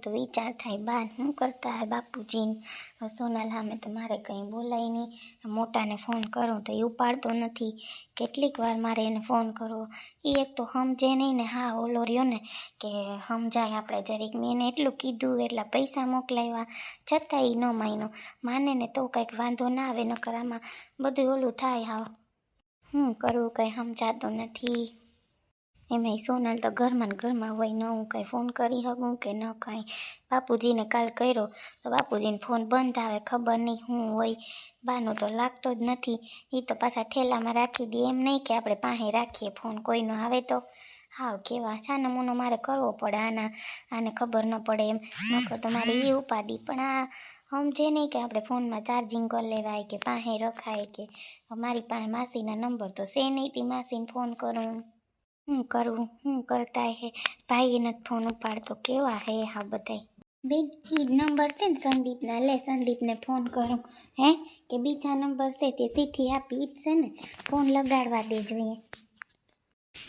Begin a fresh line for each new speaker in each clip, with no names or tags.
તો વિચાર થાય, બા, શું કરતા હોય બાપુજીને હવે સોનલ સામે તો મારે કંઈ બોલાય નહીં. મોટાને ફોન કરું તો એ ઉપાડતો નથી. કેટલીક વાર મારે એને ફોન કરવો. એ એક તો સમજે નહીં ને, હા, ઓલો રહ્યો ને કે સમજાય આપણે જરીક. મેં એને એટલું કીધું, એટલા પૈસા મોકલાવ્યા. છતાં એ ન માન્યો. માને ને તો કંઈક વાંધો ના આવે નકર આમાં બધું ઓલું થાય હા હું કરવું કંઈ સમજાતું નથી. એમાંય સોનલ તો ઘરમાં ઘરમાં હોય, ન હું કંઈ ફોન કરી શકું કે ન કાંઈ. બાપુજીને કાલ કર્યો, તો બાપુજીને ફોન બંધ આવે, ખબર નહીં હું હોય. બાનો તો લાગતો જ નથી. એ તો પાછા ઠેલામાં રાખી દે. એમ નહીં કે આપણે પાસે રાખીએ ફોન કોઈનો આવે તો. હાવ કેવા છા નમૂનો મારે કરવો પડે આના, આને ખબર ન પડે એમ. નકર તો મારે એ ઉપાડી પણ આ સમજે નહીં કે આપણે ફોનમાં ચાર્જિંગ કરી લેવાય કે પાસે રખાય કે. મારી પાસે માસીના નંબર તો છે નહીં, તે માસીને ફોન કરું. શું કરવું શું કરતા હે? ભાઈ એને ફોન ઉપાડતો. કેવા હે હા બધાય? બેન એ નંબર છે ને સંદીપના. લે, સંદીપને ફોન કરું. હે? કે બીજા નંબર છે તે સીઠી આપી છે ને? ફોન લગાડવા દે જોઈએ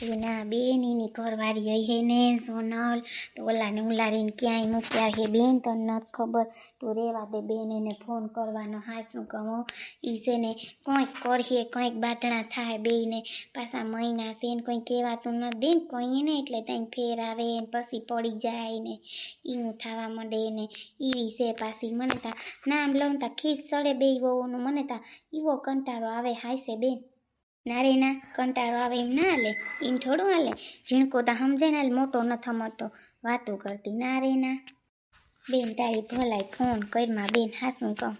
એના બેન એની ઘરવાળી હોય હે ને, સોનલ તો ઓલાને ઉલારીને ક્યાંય મૂક્યા હે બેન, તને નથી ખબર? તું રેવા દે બેન, એને ફોન કરવાનો. હા, શું કહું? ઈ છે ને, કોઈક કરીએ કંઈક બાતણા થાય બેને પાછા મહિના છે ને, કંઈ કહેવાતું નથી દે ને કોઈ ને, એટલે ત્યાં ફેર આવે ને, પછી પડી જાય ને. ઈનું થવા માંડે ને એવી છે પાછી. મને તા નામ લઉં તા ખીસ સડે બે વહુનું. મને તા એવો કંટાળો આવે, હાય છે બેન. ના રે કંટાળો આવે એમ ના હાલે, એમ થોડું હાલે. ઝીણકો તો સમજે ને મોટો ન થમતો. વાતો કરતી ના બેન તારી ભલાઈ ફોન કરમાં બેન હાસું કહું?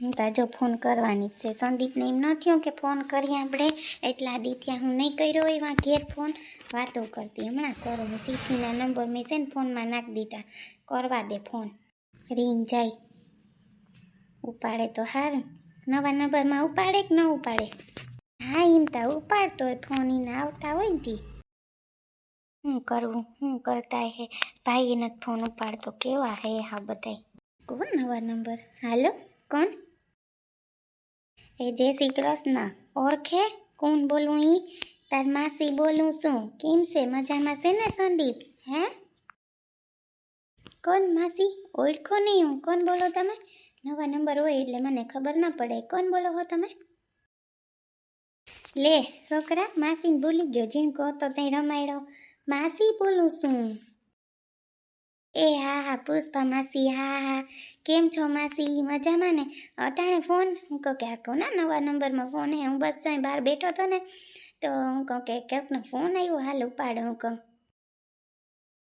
હું તો જો ફોન કરવાની છે. સંદીપને એમ ન થયું કે ફોન કરીએ આપણે? એટલા દીથ્યા હું નહીં કર્યો એવા ઘેર ફોન? વાતો કરતી, હમણાં કરું. હું સીઠીના નંબર મેં છે ને ફોનમાં નાખી દીધા. કરવા દે ફોન. રીંગ જાય. ઉપાડે તો હાર. નવા નંબરમાં ઉપાડે કે ન ઉપાડે? હા, એમ તા ઉપાડતો હોય ફોન એને આવતા હોય ને તી. શું કરવું શું કરતા હે? ભાઈ નથી ફોન ઉપાડતો, કેવા હે હા બધાય? કોણ નવા નંબર હાલો, કોણ? એ જય શ્રી કૃષ્ણ. ઓળખે? કોણ બોલું ઈ? તાર માસી બોલું છું. કેમ છે? મજામાં છે ને સંદીપ? હે? કોણ માસી? ઓળખો નહીં હું. કોણ બોલો તમે? નવા નંબર હોય એટલે મને ખબર ના પડે. કોણ બોલો હો તમે? લે, છોકરા માસીને ભૂલી ગયો જીણકો તો તઈ રમાડ્યો માસી બોલું છું. એ હા હા, પુષ્પા માસી, હા હા. કેમ છો માસી? મજામાં ને? અટાણે ફોન, હું કહું કે આ કોના નવા નંબરમાં ફોન હે. હું બસ જોઈ બહાર બેઠો હતો ને, તો હું કહું કે ક્યાંકનો ફોન આવ્યો, હાલ ઉપાડ, હું કહું.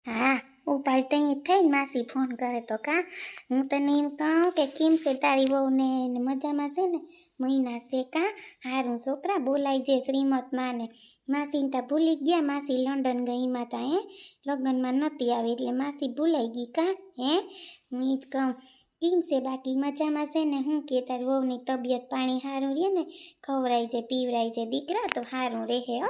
હા. ઉપાડ તઈ થઈને માસી ફોન કરે તો કા, હું તને એમ કહું કે કેમ છે તારી વહુને ને મજામાં છે ને? મહિના છે કા? હારું છોકરા બોલાય છે શ્રીમતમાં ને માસીને તા ભૂલી જ ગયા, માસી લંડન ગઈ માં તા, હે? લગ્નમાં નહોતી આવી એટલે માસી ભૂલાઈ ગઈ કા, હે? હું ઈ જ કહું. કેમ છે, બાકી મજામાં છે ને? હું કે તાર વહુની તબિયત પાણી સારું રહે ને? ખવરાય છે પીવડાય છે દીકરા તો સારું રહે, હો?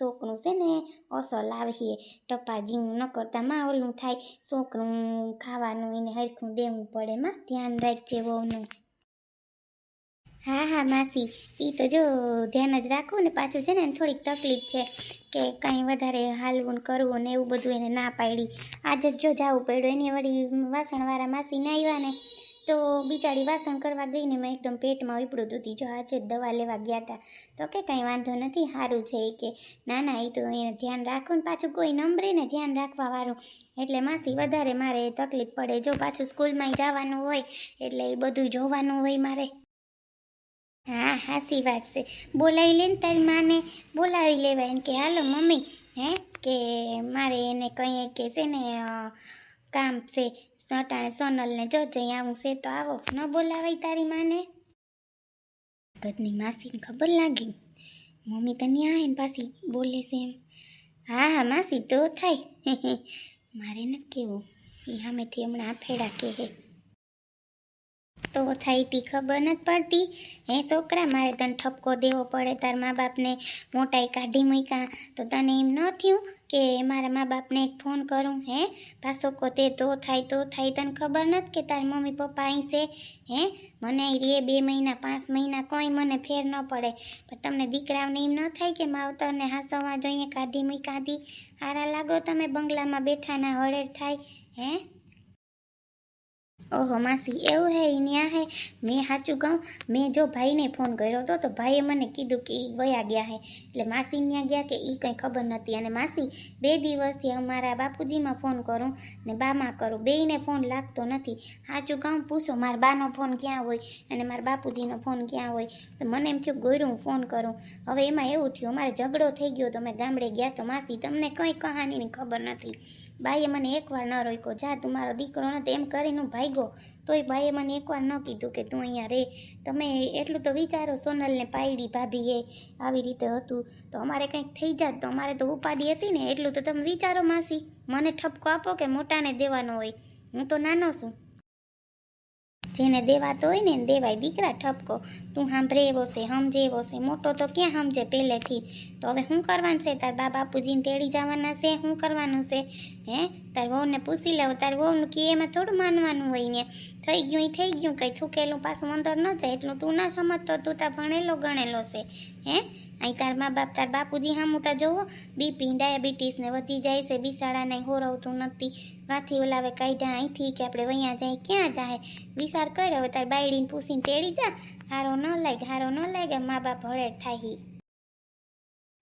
છોકરું છે ને, અસલ આવીએ. ટપા જીંગ ન કરતા માં ઓલું થાય. છોકરું ખાવાનું એને હરખું દેવું પડે, માં ધ્યાન રાખજે વહુનું. હા હા, માસી. એ તો જો ધ્યાન જ રાખવું ને પાછું છે ને એને થોડીક તકલીફ છે કે કંઈ વધારે હાલવું ને કરવું ને એવું બધું એને ના પાડી. આજે જ જવું પડ્યું, એની વળી વાસણવાળા માસી ના આવ્યા ને, તો બિચારી વાસણ કરવા ગઈને મેં એકદમ પેટમાં ઉપડું દૂધી. જો આજે દવા લેવા ગયા હતા તો કે કાંઈ વાંધો નથી સારું છે એ કે. ના ના એ તો એને ધ્યાન રાખવું ને પાછું કોઈ નંબરે ને ધ્યાન રાખવા વાળું. એટલે માસી વધારે મારે તકલીફ પડે. જો પાછું સ્કૂલમાં જવાનું હોય, એટલે એ બધું જોવાનું હોય મારે. હા, હાસી વાત છે. બોલાવી લે તારી માને. બોલાવી લેવાય ને કે, હાલો, મમ્મી. હે? કે મારે એને કહીએ કે છે ને કામ છે. સટાણે સોનલને જો જઈ આવું છે તો આવો. ન બોલાવાય તારી માને. ગદની માસીને ખબર લાગી. મમ્મી તને આવે ને પાછી બોલે છે એમ. હા હા, માસી, તો થાય. મારે નથી કેવું. એ સામેથી હમણાં ફેડા કહે તો થાય તી ખબર નથી પડતી. હે છોકરા, મારે તને ઠપકો દેવો પડે. તારા મા બાપને મોટાઈ કાઢી મૂક્યા. તો તને એમ ન થયું કે મારા મા બાપને એક ફોન કરું? હે? પાછો કો તે તો થાય તો થાય. તને ખબર નથી કે તાર મમ્મી પપ્પા અહીં છે? હે? મને અહીં રે બે મહિના, પાંચ મહિના, કોઈ મને ફેર ન પડે. પણ તમને દીકરાઓને એમ ન થાય કે માવતરને હાસવા જોઈએ, કાઢી મૂકી કાઢી હારા લાગો તમે બંગલામાં બેઠાના હળેર થાય. હે? ઓહો, માસી, એવું હે ન્યા હે. મેં સાચું કહું, મેં જો ભાઈને ફોન કર્યો હતો તો ભાઈએ મને કીધું કે એ વયા ગયા હે. એટલે માસી ત્યાં ગયા કે એ કંઈ ખબર નથી અને માસી, બે દિવસથી અમારા બાપુજીમાં ફોન કરું ને બામાં કરું. બેયને ફોન લાગતો નથી. સાચું કહું, પૂછો, મારા બાનો ફોન ક્યાં હોય અને મારા બાપુજીનો ફોન ક્યાં હોય? તો મને એમ થયું, ગોયરું ફોન કરું. હવે એમાં એવું થયું, અમારે ઝઘડો થઈ ગયો તો મેં ગામડે ગયા તો માસી તમને કંઈ કહાનીની ખબર નથી બાઈએ મને એકવાર ન રોક્યો, જા તું મારો દીકરો નથી એમ કરીને હું ભાગ્યો તોય ભાઈએ મને એકવાર ન કીધું કે તું અહીંયા રે. તમે એટલું તો વિચારો સોનલને પાયડી ભાભીએ આવી રીતે હતું. તો અમારે કંઈક થઈ જાત, તો અમારે તો ઉપાડી હતી ને, એટલું તો તમે વિચારો માસી. મને ઠપકો આપો કે મોટાને દેવાનો હોય. હું તો નાનો છું. જેને દેવાતો હોય ને દેવાય. દીકરા ઠપકો. તું સાંભળે એવો છે, સમજે એવો છે. મોટો તો ક્યાં સમજે પહેલેથી? તો હવે શું કરવાનું છે? તાર બા બાપુજીને તેડી જવાના છે? શું કરવાનું છે? હે? તાર વહુને પૂછી લેવો. તાર વહુનું કે એમાં થોડું માનવાનું હોય ને. થઈ ગયું એ થઈ ગયું. કંઈ છૂકેલું પાછું અંદર ન જાય. એટલું તું ના સમજતો. તું તાર ભણેલો ગણેલો છે. હે? અહીં તાર મા બાપ, તાર બાપુજી હામું તા જોવો. બીપી ડાયાબિટીસ ને વધી જાય છે. બિસાડાને હોરવતું નથી. વાથી ઓલાવે કાઢ્યા. અહીંથી કે આપણે વૈયા જાય, ક્યાં જાય? વિચાર કર. હવે તાર બાયડીને પૂછીને તેડી જા. હારો ન લાગે, હારો ન લાગે. મા બાપ હળે થાય.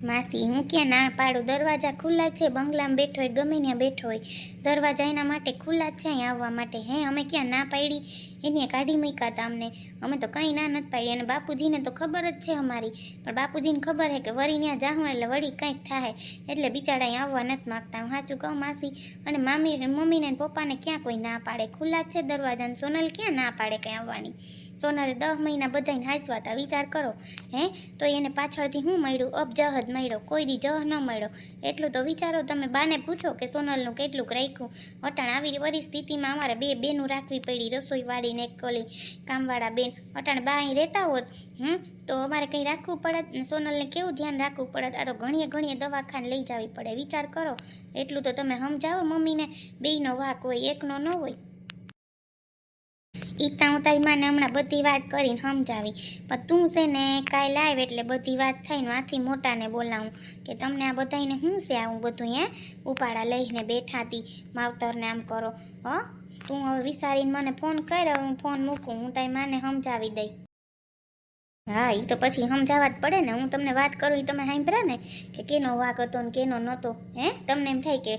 માસી હું ક્યાં ના પાડું? દરવાજા ખુલ્લા છે, બંગલામાં બેઠો હોય, ગમે ત્યાં બેઠો હોય. દરવાજા એના માટે ખુલ્લા છે, અહીં આવવા માટે. હે, અમે ક્યાં ના પાડી? એને કાઢી મૂક્યા હતા અમને. અમે તો કંઈ ના નથી પાડી. અને બાપુજીને તો ખબર જ છે અમારી. પણ બાપુજીને ખબર છે કે વળી ત્યાં જાઉં એટલે વળી કંઈક થાય એટલે બિચારા અહીં આવવા નથી માગતા. હું સાચું કહું માસી. અને મામી, મમ્મીને પપ્પાને ક્યાં કોઈ ના પાડે? ખુલ્લા જ છે દરવાજાને. સોનલ ક્યાં ના પાડે કંઈ આવવાની? સોનલે દસ મહિના બધાને હાંસવા હતા વિચાર કરો, હે? તો એને પાછળથી હું મળ્યું? અબજહ જ મળ્યો કોઈ દી જહ ન મળ્યો. એટલું તો વિચારો, તમે બાને પૂછો કે સોનલનું કેટલુંક રાખ્યું? અટાણ આવી પરિસ્થિતિમાં અમારે બે બેનું રાખવી પડી, રસોઈવાળીને એક કોલી કામવાળા બેન. અટાણ બા અહીં રહેતા હોત, હમ? તો અમારે કંઈ રાખવું પડત? સોનલને કેવું ધ્યાન રાખવું પડત? આ તો ઘણીએ ઘણીએ દવાખાને લઈ જવી પડે. વિચાર કરો. એટલું તો તમે સમજાવો મમ્મીને. બેયનો વાક હોય, એકનો ન હોય. ઈ તા હું તારી માને હમણાં બધી વાત કરીને સમજાવી. પણ તું છે ને કાંઈ લાવ એટલે બધી વાત થાય ને આથી મોટાને બોલાવું કે તમને આ બધાને શું છે આવું બધું હે? ઉપાડા લઈને બેઠા હતી માવતરને આમ કરો. હ? તું હવે વિચારીને મને ફોન કર હું ફોન મૂકું, હું તારી માને સમજાવી દઈ. હા એ તો પછી સમજાવવા જ પડે ને. હું તમને વાત કરું એ તમે સાંભળ્યા ને કે કેનો વાક હતો ને કેનો નહોતો? હે? તમને એમ થાય કે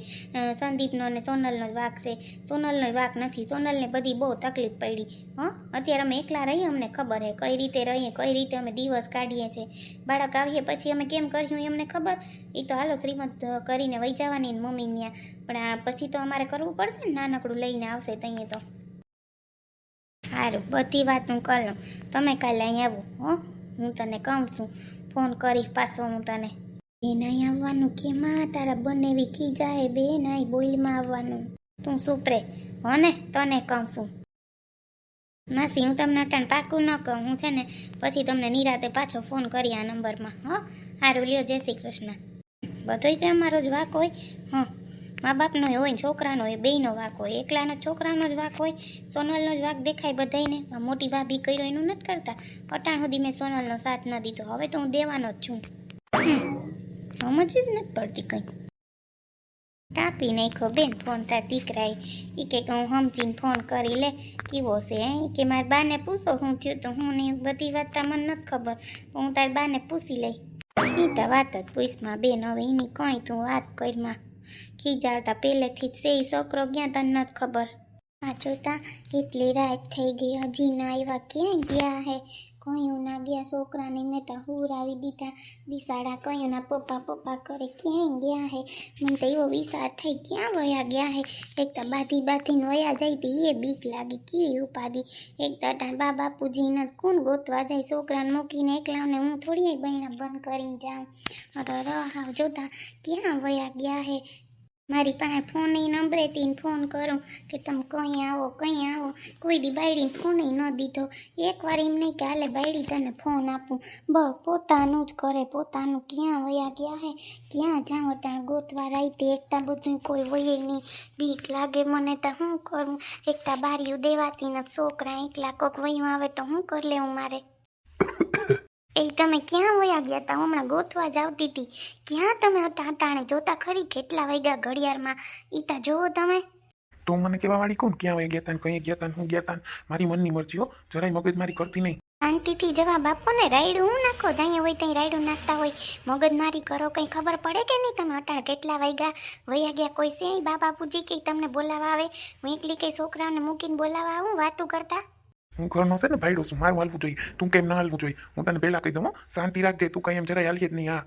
સંદીપનો ને સોનલનો જ વાક છે. સોનલનો વાક નથી. સોનલને બધી બહુ તકલીફ પડી. હં? અત્યારે અમે એકલા રહીએ, અમને ખબર છે કઈ રીતે રહીએ, કઈ રીતે અમે દિવસ કાઢીએ છીએ બાળક આવીએ પછી અમે કેમ કર્યું એ અમને ખબર? એ તો હાલો શ્રીમત કરીને વહી જવાની મમ્મી ત્યાં પણ આ પછી તો અમારે કરવું પડશે ને નાનકડું લઈને આવશે તઈએ તો. સારું બધી વાત હું કરી લઉં તમે કાલે અહીં આવો, હો. હું તને કહું છું ફોન કરી પાછો હું તને. બેન અહીં આવવાનું કેમાં તારા બંને વીખી જાય, બેન અહીં બોઈલમાં આવવાનું. તું સુપરે હો ને, તને કહું છું માસી, હું તમને અટાણ પાકું ન કહું. હું છે ને, પછી તમને નિરાતે પાછો ફોન કરી આ નંબરમાં, હો. સારું લ્યો, જય શ્રી કૃષ્ણ. બધોય તે અમારો જ વાક હોય. હં. મા બાપનો હોય ને છોકરાનો હોય બેયનો વાક હોય. એકલાના છોકરાનો જ વાક હોય, સોનલનો જ વાક દેખાય બધાને મોટી ભાભી કર્યો એનું નથી કરતા. અટાણ સુધી મેં સોનલનો સાથ ન દીધો. હવે તો હું દેવાનો જ છું. સમજ જ નથી પડતી કંઈ. કાપી નાખ્યો બેન ફોન તાર દીકરાએ. એ કે હું સમજીને ફોન કરી લે. કેવો છે એ કે મારી બાને પૂછો હું થયું તો હું નહીં બધી વાત તા મને નથી ખબર. હું તારી બાને પૂછી લઈ. એ તો વાત જ પૂછમાં બેન. હવે એની કંઈ તું વાત કરીમાં ખીજાડતા પહેલેથી જ છે છોકરો ક્યાં તને નથી ખબર? આ જોતા કેટલી રાત થઈ ગઈ. હજી ના આવ્યા. ક્યાં ગયા હે? કયું ના ગયા? છોકરાને મેં તો હુરાવી દીધા. બિસાડા કયું ના પપ્પા પપ્પા કરે? ક્યાંય ગયા હે? મને તો એવો વિચાર થઈ ક્યાં વયા ગયા હે? એક તો બાધી બાધીને વયા જાય તો એ બીક લાગી. કેવી ઉપાધિ? એક તો બા બાપુજીને કોણ ગોતવા જાય. છોકરાને મૂકીને એકલાને હું થોડી બહેણા બંધ કરીને જાઉં. અરે, હાવ જોતા. ક્યાં વયા ગયા હે? મારી પાસે ફોન નંબરેથી ફોન કરું કે તમે કંઈ આવો કંઈ આવો. કોઈ દી બાયડીને ફોન ન દીધો. એકવાર એમ નહીં કે હાલે બાયડી તને ફોન આપું. બ, પોતાનું જ કરે, પોતાનું ક્યાં વયા ગયા હે? ક્યાં જાઉં ત્યાં ગોતવા રાઈતી એકતા બધું કોઈ વયે નહીં. બીક લાગે મને તો શું કરું? એકતા બારીઓ દેવાતી ને છોકરા એકલા કોક વયું આવે તો શું કરી લેવું મારે? એ તમે ક્યાં વયા ગયા હતા હમણાં ગોતવા જ આવતી હતી ક્યાં તમે હતા? ટાણે જોતા ખરી કેટલા વાગ્યા ઘડિયાળમાં. ઈ તા જોવો તમે.
તો મને કેવા વાળી કોણ? ક્યાં વયા ગયા તા કઈ ગયા તા હું ગયા તા મારી મનની મરજી હો. જરાય મગજ મારી કરતી નહીં.
શાંતિથી જવાબ આપો ને. રાયડું હું નાખો? જાય હોય ત્યાં રાયડું નાખતા હોય. મગજ મારી કરો. કંઈ ખબર પડે કે નહીં તમે? અટાણ કેટલા વાગ્યા વયા ગયા? કોઈ સે બાપા પૂજી કે તમને બોલાવા આવે? હું એકલી કઈ છોકરાઓને મૂકીને બોલાવા આવું? વાતું કરતા?
હું ઘરનો છે ને ભાઈડો છું મારું હાલવું જોઈએ? તું કેમ ના હાલવું જોઈએ? હું તને પહેલા કહી દઉં હો, શાંતિ રાખજે, તું કઈ એમ જરાય હાલીએ જ નહીં, હા.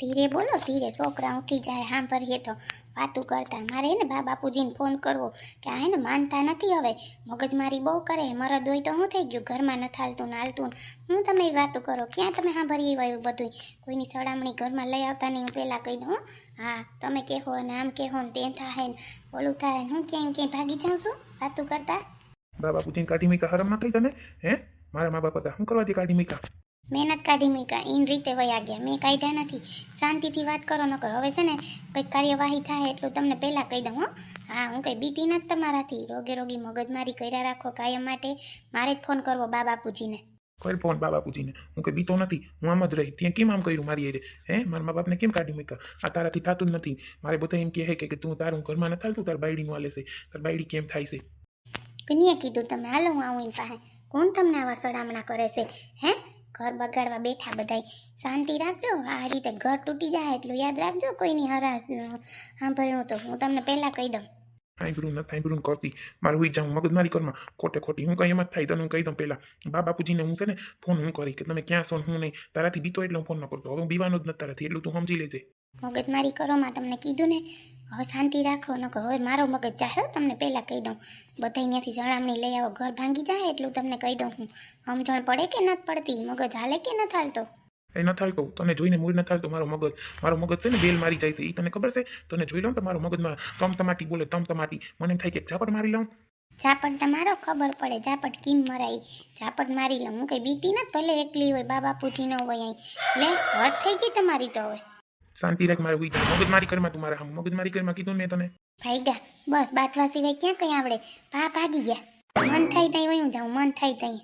ધીરે બોલો, ધીરે, છોકરા ઉઠી જાય, સાંભળીએ તો. વાતું કરતા, મારે ને બા બાપુજીને ફોન કરવો, કે આ હે ને માનતા નથી હવે. મગજમારી બહુ કરે, મરદ હોય તો શું થઈ ગયું? ઘરમાં નથી હાલતું ને હાલતું. ને હું તમે વાતું કરો, ક્યાં તમે સાંભળીએ એવા બધું કોઈની સડામણી ઘરમાં લઈ આવતા નહીં, હું પહેલાં કહી દઉં, હો. હા, તમે કહેવો ને આમ કહેવો ને તેમ થાય ને ઓલું થાય ને હું ક્યાંય ક્યાંય ભાગી જાઉં છું, વાતું કરતા?
બા બાપુજીને કાઢી મૂકા હરમ ના થઈ તને? હે? મારા મા બાપ હતા શું કરવા દે કાઢી મૂકા
મહેનત કાઢી મીકા ઈન રીતે વયા ગયા. મેં કાઢ્યા નથી. શાંતિથી વાત કરો ન કરો. હવે છે ને કંઈક કાર્યવાહી થાય એટલું તમને પહેલાં કહી દઉં હો. હા હું કંઈ બીતી નથી તમારાથી. રોગે રોગી મગજમારી કર્યા રાખો કાયમ માટે. મારે જ ફોન કરવો બા બાપુજીને
કર ફોન બાબા પૂછીને હું કંઈ બીતો નથી. હું આમ જ રહી. ત્યાં કેમ આમ કર્યું મારી હારે? હે? મારા મા બાપને કેમ કાઢી મૂકા આ તારાથી થતું જ નથી. મારે બધા એમ કહે કે તું તારું ઘરમાં નથી હાલતું તાર બાયડીનું હાલે છે. તાર બાયડી કેમ થાય છે?
કોનીએ કીધું તમે, હાલો, હું આવું પાસે કોણ તમને આવા સડામણા કરે છે? હે? ઘર બગાડવા બેઠા બધાય. શાંતિ રાખજો. આ રીતે ઘર તૂટી જાય એટલું યાદ રાખજો. કોઈની હરાશ સાંભળ્યું તો હું તમને પહેલાં કહી દઉં.
આઈબ્રું ન આઈબ્રું કરતી મારું હોઈ જાઉં, મગજ મારી કરમાં. ખોટે ખોટી, હું કઈ એમ જ થાય, તને હું કહી દઉં પહેલાં. બા બાપુજીને હું છે ને ફોન હું કરી કે તમે ક્યાં છો હું નહીં. તારાથી બીતો એટલે હું ફોન ન કરતો. હવે હું બીવાનો જ નથી તારાથી, એટલું તું સમજી લેજે.
મગજમારી કરો માં તમને કીધું ને, હવે શાંતિ રાખો ન હવે મારો મગજ ચાહે તમને પહેલાં કહી દઉં. બધા અહીંયાથી જણામણી લઈ આવો, ઘર ભાંગી જાય એટલું તમને કહી દઉં હું. સમજણ પડે કે નથી પડતી? મગજ હાલે કે નથી હાલતો?
એ ન થાલતો તને જોઈને મૂળ ન થાલતો મારો મગજ મારો મગજ છે ને બેલ મારી જાય છે. એ તને ખબર છે? તને જોઈ લઉં તો મારો મગજમાં તમ તમાટી બોલે તમ તમાટી. મને એમ થાય કે ઝાપટ મારી લઉં.
ઝાપટ તમારો ખબર પડે. ઝાપટ કેમ મરાય? ઝાપટ મારી લઉં. હું કઈ બીતી નથી ભલે એકલી હોય બા બાપુજી ન હોય અહીં. લે વાત થઈ ગઈ તમારી તો હવે.
શાંતિ રાખ મારે હુઈ જાય મગજ મારી કરમાં તું મારા મગજ મારી કરમાં કીધું ને મેં તને.
ભાઈગા બસ બાથવા સિવાય ક્યાં કઈ આવડે? ભા ભાગી ગયા. મન થાય તઈ હું જાઉં મન થાય ત્યાં